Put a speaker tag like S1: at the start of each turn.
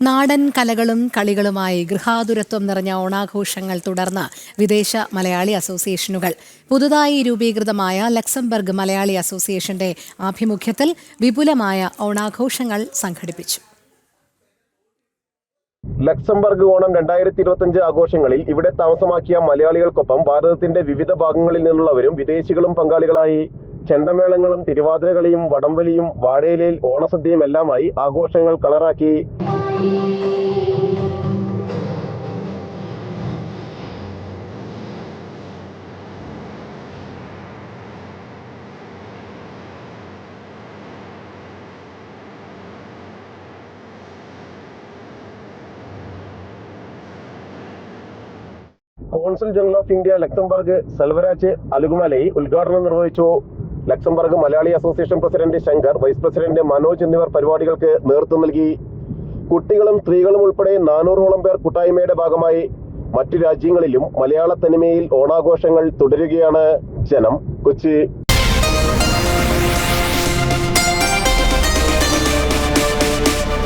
S1: നാടൻ കലകളും കളികളുമായി ഗൃഹാതുരത്വം നിറഞ്ഞ ഓണാഘോഷങ്ങൾ തുടർന്ന് വിദേശ മലയാളി അസോസിയേഷനുകൾ. പുതുതായി രൂപീകൃതമായ ലക്സംബർഗ് മലയാളി അസോസിയേഷന്റെ ആഭിമുഖ്യത്തിൽ വിപുലമായ ഓണാഘോഷങ്ങൾ സംഘടിപ്പിച്ചു.
S2: ലക്സംബർഗ് ഓണം രണ്ടായിരത്തി ഇരുപത്തിയഞ്ച് ആഘോഷങ്ങളിൽ ഇവിടെ താമസമാക്കിയ മലയാളികൾക്കൊപ്പം ഭാരതത്തിന്റെ വിവിധ ഭാഗങ്ങളിൽ നിന്നുള്ളവരും വിദേശികളും പങ്കാളികളായി. ചെണ്ടമേളങ്ങളും തിരുവാതിരകളിയും വടംവലിയും വാഴയിലയിൽ ഓണസദ്യയും എല്ലാമായി ആഘോഷങ്ങൾ കളറാക്കി. Consul general of India Luxembourg Selvaraj Alukumalai ഉദ്ഘാടനം നിർവഹിച്ചു. Luxembourg Malayali association president Shankar vice president Manoj എന്നിവർ പരിപാടികൾക്ക് നേതൃത്വം നൽകി. കുട്ടികളും സ്ത്രീകളും ഉൾപ്പെടെ നാനൂറോളം പേർ കൂട്ടായ്മയുടെ ഭാഗമായി മറ്റു രാജ്യങ്ങളിലും മലയാള തനിമയിൽ ഓണാഘോഷങ്ങൾ തുടരുകയാണ് ജനം കൊച്ചി.